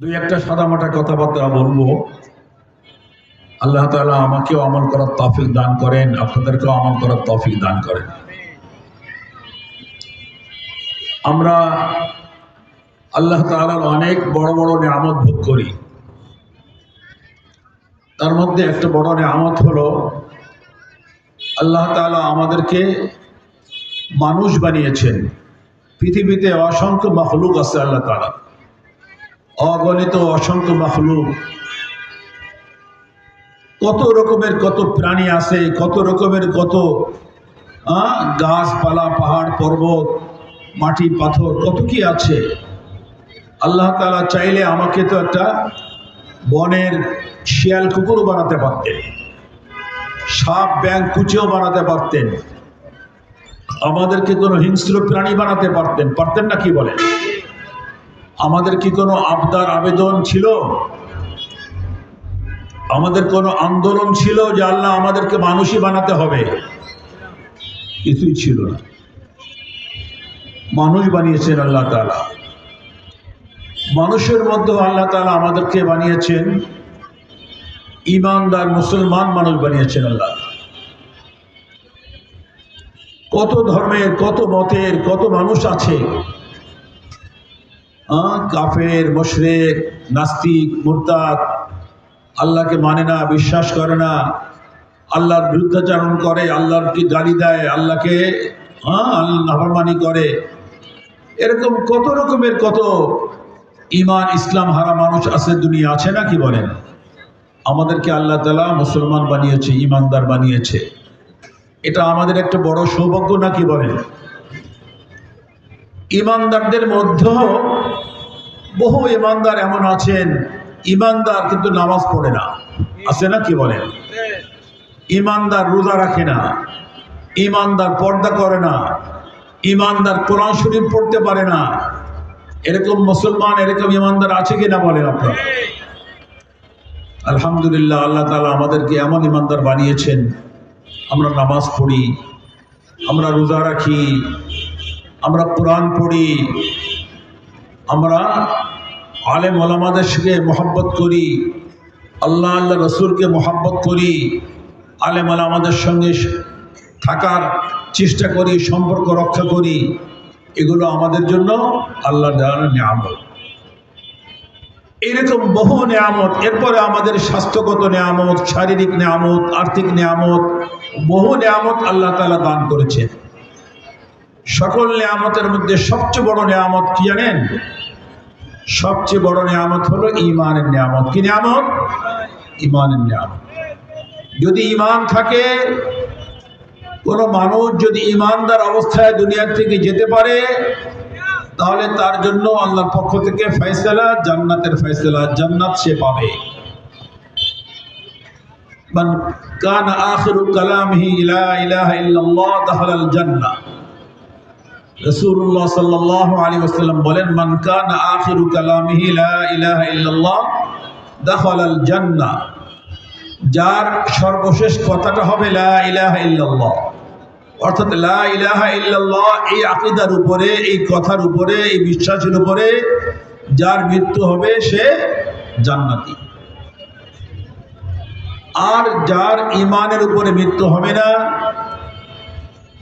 দুই একটা সাদামাটা কথাবার্তা বলব। আল্লাহ তাআলা আমাকেও আমল করার তৌফিক দান করেন, আপনাদেরকেও আমল করার তৌফিক দান করেন। আমরা আল্লাহ তাআলার অনেক বড় বড় নিয়ামত ভোগ করি। তার মধ্যে একটা বড় নিয়ামত হলো, আল্লাহ তাআলা আমাদেরকে মানুষ বানিয়েছেন। পৃথিবীতে অসংখ্য মখলুক আছে আল্লাহ তাআলা। অগণিত অসংখ্য মখলুক। কত রকমের কত প্রাণী আছে, কত রকমের কত গাছপালা, পাহাড়, পর্বত, মাটি, পাথর, কত কি আছে। আল্লাহ তালা চাইলে আমাকে তো একটা বনের শিয়াল কুকুর বানাতে পারতেন, সাপ ব্যাং কুচিও বানাতে পারতেন, আমাদেরকে কোনো হিংস্র প্রাণী বানাতে পারতেন পারতেন না কি বলেন? আমাদের কি কোনো আবদার আবেদন ছিল? আমাদের কোনো আন্দোলন ছিল যে আল্লাহ আমাদেরকে মানুষই বানাতে হবে? কিছুই ছিল না। মানুষ বানিয়েছেন আল্লাহ তালা মানুষের মধ্যে আল্লাহ তালা আমাদেরকে বানিয়েছেন। ইমানদার মুসলমান মানুষ বানিয়েছেন আল্লাহ। কত ধর্মের, কত মতের, কত মানুষ আছে কাফের, মুশরিক, নাস্তিক, মুরতাদ, আল্লাহকে মানে না, বিশ্বাস করে না, আল্লাহর বিরুদ্ধাচারণ করে আল্লাহকে গালি দেয়, আল্লাহকে আল্লাহ নাফরমানি করে। এরকম কত রকমের কত ইমান ইসলাম হারা মানুষ আছে দুনিয়া, আছে না কি বলেন? আমাদেরকে আল্লাহ তালা মুসলমান বানিয়েছে ইমানদার বানিয়েছে। এটা আমাদের একটা বড় সৌভাগ্য না কি বলেন? ইমানদারদের মধ্যেও বহু ইমানদার এমন আছেন, ইমানদার কিন্তু নামাজ পড়ে না। আছে না কি বলেন ইমানদার রোজা রাখে না, ইমানদার পর্দা করে না, ইমানদার কোরআন শরীফ পড়তে পারে না। এরকম মুসলমান, এরকম ইমানদার আছে কিনা বলেন আপনারা? আলহামদুলিল্লাহ, আল্লাহ তালা আমাদেরকে এমন ইমানদার বানিয়েছেন। আমরা নামাজ পড়ি, আমরা রোজা রাখি আমরা কোরআন পড়ি, আমরা আলেম ওলামাদের সঙ্গে মোহাব্বত করি, আল্লাহ আল্লাহ রসুলকে মোহাব্বত করি, আলেম ওলামাদের সঙ্গে থাকার চেষ্টা করি, সম্পর্ক রক্ষা করি, এগুলো আমাদের জন্য আল্লাহ দেওয়ার নিয়ামত। এরকম বহু নিয়ামত, এরপরে আমাদের স্বাস্থ্যগত নিয়ামত, শারীরিক নিয়ামত, আর্থিক নিয়ামত, বহু নিয়ামত আল্লাহ তালা দান করেছেন। সকল নিয়ামতের মধ্যে সবচেয়ে বড় নিয়ামত কি জানেন? সবচেয়ে বড় নিয়ামত হলো ইমানের নিয়ামত। কি নিয়ামত? ইমানের নিয়ামত। যদি ইমান থাকে, কোনো মানুষ যদি ইমানদার অবস্থায় দুনিয়ার থেকে যেতে পারে, তাহলে তার জন্য আল্লাহর পক্ষ থেকে ফয়সালা, জান্নাতের ফয়সালা, জান্নাত সে পাবে। কান আখিরু কালামিহি, লা ইলাহা ইল্লাল্লাহ, দাখালাল জান্নাহ। রাসূলুল্লাহ সাল্লাল্লাহু আলাইহি ওয়াসাল্লাম বলেন, মান কান আখিরু কালামিহি লা ইলাহা ইল্লাল্লাহ, দাখালাল জান্নাহ। যার সর্বশেষ কথাটা হবে লা ইলাহা ইল্লাল্লাহ। অর্থাৎ লা ইলাহা ইল্লাল্লাহ এই আকীদার উপরে, এই কথার উপরে, এই বিশ্বাসের উপরে যার মৃত্যু হবে সে জান্নাতি। আর যার ইমানের উপরে মৃত্যু হবে না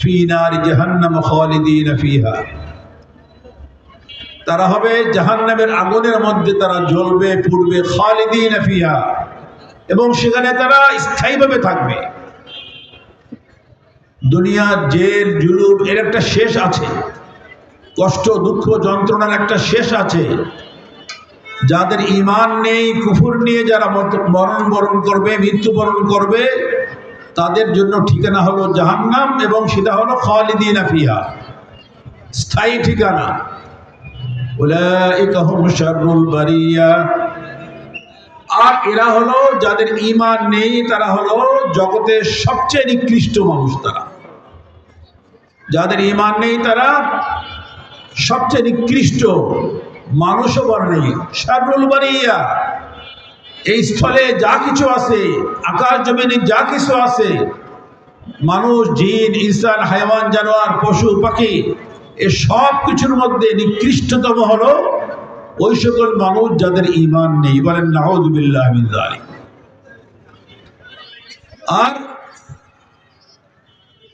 ফি নার জাহান্নাম খালিদিন ফিহা। তারা হবে জাহান্নামের আগুনের মধ্যে তারা জ্বলবে, পুড়বে, খালিদিন ফিহা। এবং সেখানে তারা স্থায়ীভাবে থাকবে। দুনিয়ার জেল, জুলুম, এর একটা শেষ আছে। কষ্ট, দুঃখ, যন্ত্রণার একটা শেষ আছে। যাদের ইমান নেই, কুফুর নিয়ে যারা মরণ বরণ করবে, মৃত্যুবরণ করবে তাদের জন্য ঠিকানা হলো জাহান্নাম এবং সেটা হলো খালিদিন ফিহা। স্থায়ী ঠিকানা। আর এরা হলো যাদের ইমান নেই, তারা হলো জগতের সবচেয়ে নিকৃষ্ট মানুষ তারা। যাদের ইমান নেই, তারা সবচেয়ে নিকৃষ্ট মানুষও বড় নেই। শারুল বাড়িয়া এই স্থলে যা কিছু আছে, আকাশ জমিনে যা কিছু আছে, মানুষ, জিন, ইনসান, হাইওয়ান, জানোয়ার, পশু, পাখি, এ সব কিছুর মধ্যে নিকৃষ্টতম হলো ওই সকল মানুষ যাদের ইমান নেই। বলেন নাহদুবিল্লাহ আর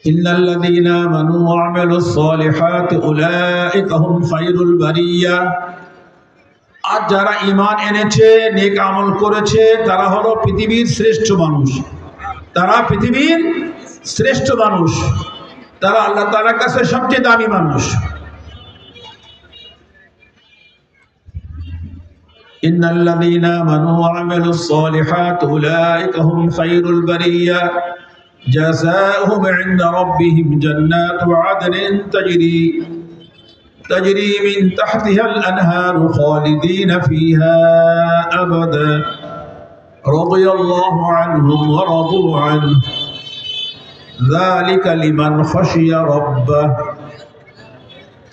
ইন্নাল্লাযীনা আমানু ওয়া আমিলুস সালিহাতি উলাইকা হুম খায়রুল বারিয়া। আর যারা ইমান এনেছে নেক আমল করেছে তারা হলো পৃথিবীর শ্রেষ্ঠ মানুষ তারা পৃথিবীর শ্রেষ্ঠ মানুষ তারা আল্লাহ তালার কাছে সবচেয়ে দামি মানুষ إن الذين آمنوا وعملوا الصالحات أولئك هم خير البرية جزاؤهم عند ربهم جنات عدن تجري تجري من تحتها الأنهار خالدين فيها أبدا رضي الله عنهم ورضوا عنه ذلك لمن خشي ربه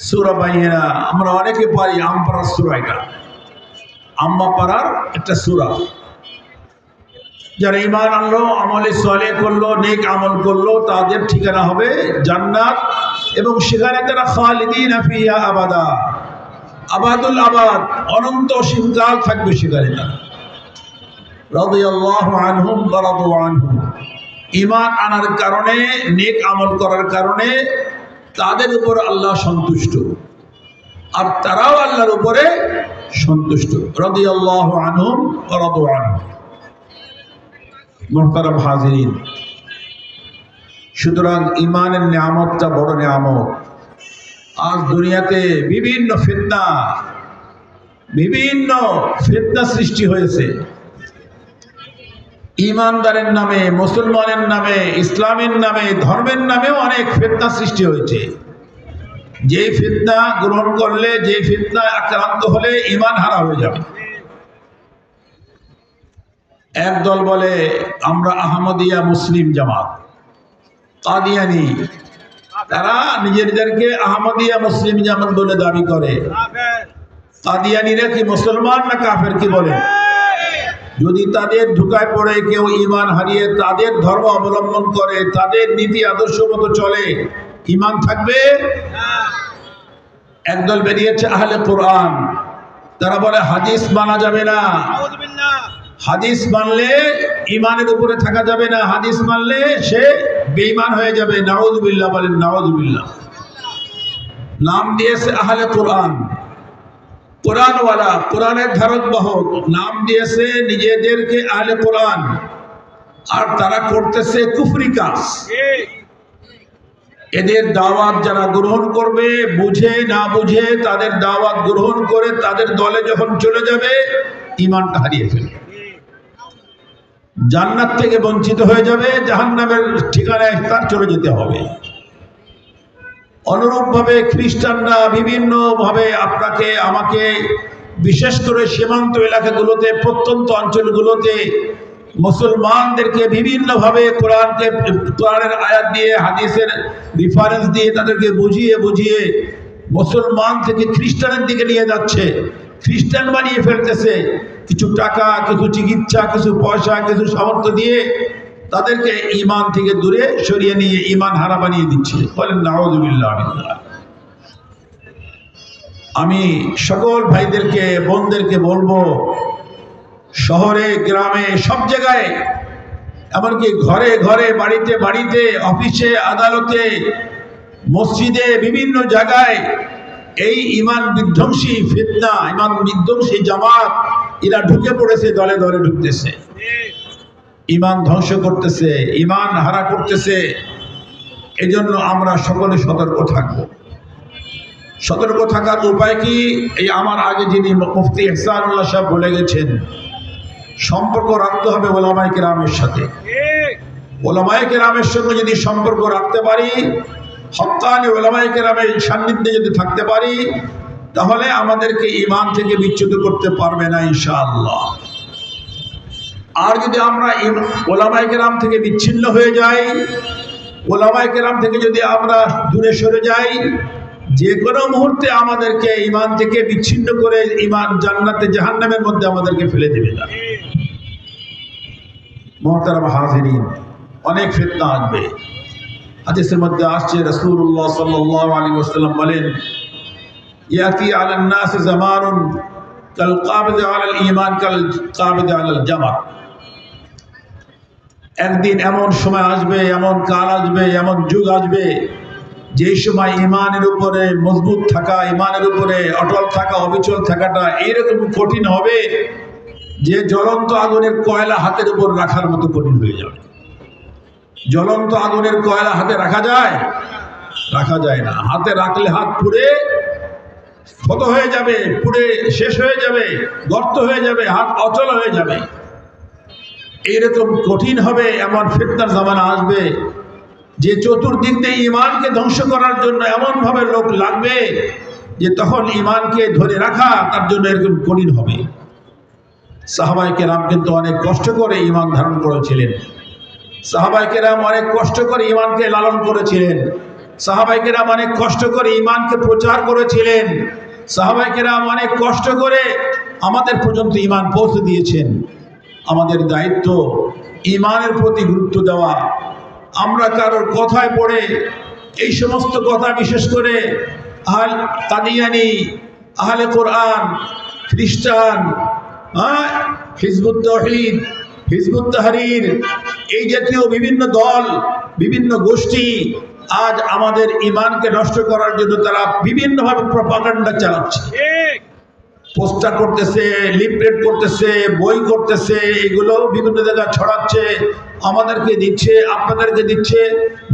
সুরা বাইনা আমরা অনেকে পারি আমপাড়ার সুরা এটা আম্মা পাড়ার একটা সুরা যারা ইমান আনলো আমলে সলে করলো নেক আমল করলো তাদের ঠিকানা হবে জান্নাত এবং সেখানে তারা খালিদিন আফিয়া আবাদা। আবাদুল আবাদ, অনন্ত অসীমকাল থাকবে সেখানে তারা। আনহুম রাদু আনহুম ইমান আনার কারণে, নেক আমল করার কারণে তাদের উপর আল্লাহ সন্তুষ্ট। আর তারাও আল্লাহর উপরে সন্তুষ্ট। রাদিয়াল্লাহু আনহুম ওয়া রাদু আনহুম মোহতারাম হাজিরিন সুতরাং ইমানের নিয়ামতটা বড় নিয়ামত। আজ দুনিয়াতে বিভিন্ন ফিতনা বিভিন্ন ফিতনা সৃষ্টি হয়েছে। ইমানদারের নামে, মুসলমানের নামে, ইসলামের নামে, ধর্মের নামেও অনেক ফিতনা সৃষ্টি হয়েছে। যে ফিতনা গ্রহণ করলে যে ফিতনা আক্রান্ত হলে ইমান হারা হয়ে যাবে। একদল বলে, আমরা আহমদিয়া মুসলিম জামাত। কাদিয়ানি তারা নিজেদেরকে আহমদিয়া মুসলিম জামাত বলে দাবি করে। কাদিয়ানিরা কি মুসলমান না কাফের কি বলে? যদি তাদের ঢুকায় পড়ে কেউ ইমান হারিয়ে তাদের ধর্ম অবলম্বন করে তাদের নীতি আদর্শ মতো চলে ইমান থাকবে? একদল বেরিয়েছে আহলে কোরআন। তারা বলে হাদিস মানা যাবে না। হাদিস মানলে ইমানের উপরে থাকা যাবে না। হাদিস মানলে সে বেঈমান হয়ে যাবে নাওজুবিল্লাহ বলেন নাওজুবিল্লাহ নাম দিয়েছে আহলে কোরআন। কোরআনওয়ালা, কোরআনের ধারক বাহক নাম দিয়েছে নিজেদেরকে আহলে কোরআন। আর তারা করতেছে কুফরি কাজ। এদের দাওয়াত যারা গ্রহণ করবে, বুঝে না বুঝে তাদের দাওয়াত গ্রহণ করে তাদের দলে যখন চলে যাবে ইমানটা হারিয়ে ফেলবে। জান্নাত থেকে বঞ্চিত হয়ে যাবে, জাহান্নামের ঠিকানায় তার চলে যেতে হবে। অনুরূপভাবে খ্রিস্টানরা বিভিন্নভাবে আপনাকে, আমাকে, বিশেষ করে সীমান্ত এলাকাগুলোতে, প্রত্যন্ত অঞ্চলগুলোতে মুসলমানদেরকে বিভিন্নভাবে কোরআনকে, কোরআনের আয়াত দিয়ে, হাদিসের রিফারেন্স দিয়ে তাদেরকে বুঝিয়ে বুঝিয়ে মুসলমান থেকে খ্রিস্টানের দিকে নিয়ে যাচ্ছে। খ্রিস্টান বানিয়ে ফেলতেছে। কিছু টাকা, কিছু চিকিৎসা, কিছু পয়সা, কিছু সামর্থ্য দিয়ে তাদেরকে ইমান থেকে দূরে সরিয়ে নিয়ে ইমান হারা বানিয়ে দিচ্ছে। বলেন নাওজুবিল্লাহ আমি সকল ভাইদেরকে, বোনদেরকে বলব, শহরে, গ্রামে, সব জায়গায়, এমনকি ঘরে ঘরে, বাড়িতে বাড়িতে, অফিসে, আদালতে, মসজিদে, বিভিন্ন জায়গায় এই ইমান বিধ্বংসী ফিতনা ইমান বিধ্বংসী জামাত এরা ঢুকে পড়েছে দলে দলে ঢুকতেছে। ইমান ধ্বংস করতেছে ইমান হারা করতেছে। এজন্য আমরা সকলে সতর্ক থাকব। সতর্ক থাকার উপায় কি? এই আমার আগে যিনি মুফতি ইহসানুল্লাহ সাহেব বলে গেছেন সম্পর্ক রাখতে হবে ওলামাই কেরামের সাথে। ওলামাই কেরামের সঙ্গে যদি সম্পর্ক রাখতে পারি হত্যানি ওলামাই কেরামের সান্নিধ্যে যদি থাকতে পারি, তাহলে আমাদেরকে ইমান থেকে বিচ্যুত করতে পারবে না ইনশাআল্লাহ। আর যদি আমরা ওলামায়ে থেকে বিচ্ছিন্ন হয়ে যাই, ওলামায়ে কেরাম থেকে যদি আমরা দূরে সরে যাই, যে কোনো মুহূর্তে আমাদেরকে ইমান থেকে বিচ্ছিন্ন করে ইমান জান্নাতে, জাহান্নামের মধ্যে আমাদেরকে ফেলে দেবে না। মহতারাম হাজিরিন, অনেক ফিতনা আসবে। হাদিসের মধ্যে আসছে, রাসূলুল্লাহ সাল্লাল্লাহু আলাইহি ওয়াসাল্লাম বলেন, ইয়াতি আলান নাস জামানুন কাল কাবিদ আলাল ঈমান কাল কাবিদ আলাল জামার একদিন এমন সময় আসবে, এমন কাল আসবে, এমন যুগ আসবে, যেই সময় ইমানের উপরে, মজবুত থাকা ইমানের উপরে, অটল থাকা, অবিচল থাকাটা এইরকম কঠিন হবে, যে জ্বলন্ত আগুনের কয়লা হাতের উপর রাখার মতো কঠিন হয়ে যাবে। জ্বলন্ত আগুনের কয়লা হাতে রাখা যায়? রাখা যায় না। হাতে রাখলে হাত পুড়ে ক্ষত হয়ে যাবে, পুড়ে শেষ হয়ে যাবে, গর্ত হয়ে যাবে, হাত অচল হয়ে যাবে। এইরকম কঠিন হবে, এমন ফিতনার জামানা আসবে যে চতুর্দিক দিয়ে ইমানকে ধ্বংস করার জন্য এমনভাবে লোক লাগবে যে তখন ইমানকে ধরে রাখা তার জন্য এরকম কঠিন হবে। সাহাবাই কেরাম কিন্তু অনেক কষ্ট করে ইমান ধারণ করেছিলেন। সাহাবাই কেরাম অনেক কষ্ট করে ইমানকে লালন করেছিলেন। সাহাবাই কেরাম অনেক কষ্ট করে ইমানকে প্রচার করেছিলেন। সাহাবাই কেরাম অনেক কষ্ট করে আমাদের পর্যন্ত ইমান পৌঁছে দিয়েছেন। আমাদের দায়িত্ব ইমানের প্রতি গুরুত্ব দেওয়া। আমরা কারোর কথায় পড়ে এই সমস্ত কথা বিশেষ করে আহল কাদিয়ানি আহলে কোরআন, খ্রিস্টান হ্যাঁ হিজবুত তহিদ হিজবুত তাহরির এই জাতীয় বিভিন্ন দল বিভিন্ন গোষ্ঠী আজ আমাদের ইমানকে নষ্ট করার জন্য তারা বিভিন্নভাবে প্রপাগান্ডা চালাচ্ছে। পোস্টার করতেছে লিফলেট করতেছে বই করতেছে এগুলো বিভিন্ন জায়গায় ছড়াচ্ছে আমাদেরকে দিচ্ছে আপনাদেরকে দিচ্ছে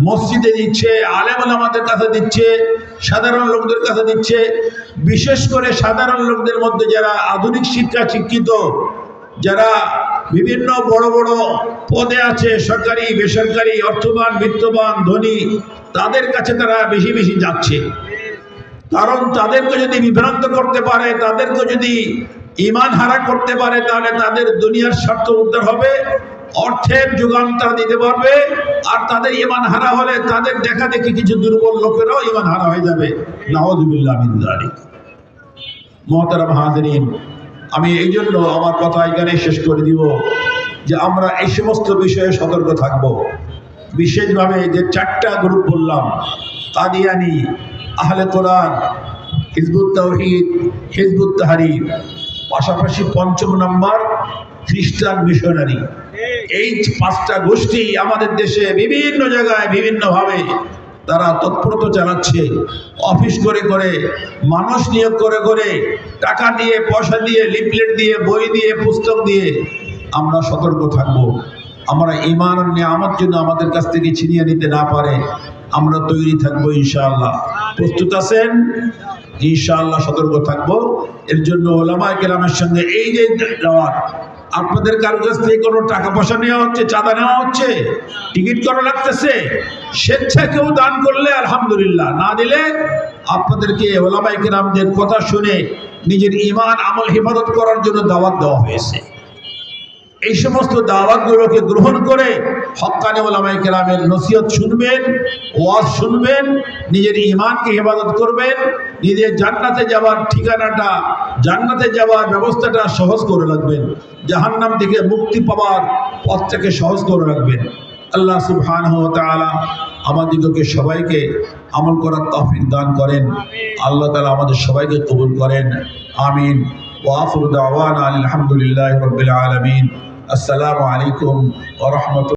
মসজিদে দিচ্ছে আলেমন আমাদের কাছে দিচ্ছে সাধারণ লোকদের কাছে দিচ্ছে। বিশেষ করে সাধারণ লোকদের মধ্যে যারা আধুনিক শিক্ষা শিক্ষিত যারা বিভিন্ন বড় বড় পদে আছে, সরকারি, বেসরকারি, অর্থবান, বিত্তবান, ধনী, তাদের কাছে তারা বেশি বেশি যাচ্ছে। কারণ তাদেরকে যদি বিভ্রান্ত করতে পারে, তাদেরকে যদি ইমান হারা করতে পারে, তাহলে তাদের দুনিয়ার স্বার্থ উদ্ধার হবে, অর্থের যোগান তারা দিতে পারবে, আর তাদের ইমান হারা হলে তাদের দেখা দেখি কিছু দুর্বল লোকেরাও ইমান হারা হয়ে যাবে। নাওয়াজুবিল্লাহ মিন যালিক। মহতারাম হাজরিন আমি এই জন্য আমার কথা এখানে শেষ করে দিব যে আমরা এই সমস্ত বিষয়ে সতর্ক থাকব। বিশেষভাবে যে চারটা গ্রুপ বললাম, কাদিয়ানি, আহলে কোরআন, হিজবুত তৌহিদ হিজবুত তাহারির পাশাপাশি পঞ্চম নাম্বার, খ্রিস্টান মিশনারি। এই পাঁচটা গোষ্ঠী আমাদের দেশে বিভিন্ন জায়গায় বিভিন্নভাবে তারা তৎপরতা চালাচ্ছে অফিস করে করে, মানুষ নিয়োগ করে করে, টাকা দিয়ে, পয়সা দিয়ে, লিফলেট দিয়ে, বই দিয়ে, পুস্তক দিয়ে আমরা সতর্ক থাকব। আমরা ইমান আমার জন্য আমাদের কাছ থেকে ছিনিয়ে নিতে না পারে, আমরা তৈরি থাকব ইনশাআল্লাহ। প্রস্তুত আছেন? ইনশাআল্লাহ সতর্ক থাকব। এর জন্য ওলামা কেরামের সঙ্গে এই যে যাওয়ার আপনাদের কারও কাছ থেকে কোনো টাকা পয়সা নেওয়া হচ্ছে, চাঁদা নেওয়া হচ্ছে? টিকিট করা লাগতেছে? স্বেচ্ছা কেউ দান করলে আলহামদুলিল্লাহ। না দিলে আপনাদেরকে ওলামাই কেরামদের কথা শুনে নিজের ইমান আমল, হেফাজত করার জন্য দাওয়াত দেওয়া হয়েছে। এই সমস্ত দাওয়াতগুলোকে গ্রহণ করে হকানে ওলামাই কেরামের নসিহত শুনবেন, ওয়াজ শুনবেন, নিজের ইমানকে হেফাজত করবেন, নিজের জান্নাতে যাওয়ার ঠিকানাটা, জান্নাতে যাওয়ার ব্যবস্থাটা সহজ করে রাখবেন, জাহান্নাম থেকে মুক্তি পাওয়ার পথটাকে সহজ করে রাখবেন। আল্লাহ সুবহান আমাদিগকে সবাইকে আমল করার তৌফিক দান করেন। আল্লাহ তালা আমাদের সবাইকে কবুল করেন। আমিন। ওয়া আখিরু আলহামদুলিল্লাহ রবিল আলমিন। আসসালামু আলাইকুম ওয়া রাহমাতুল্লাহ।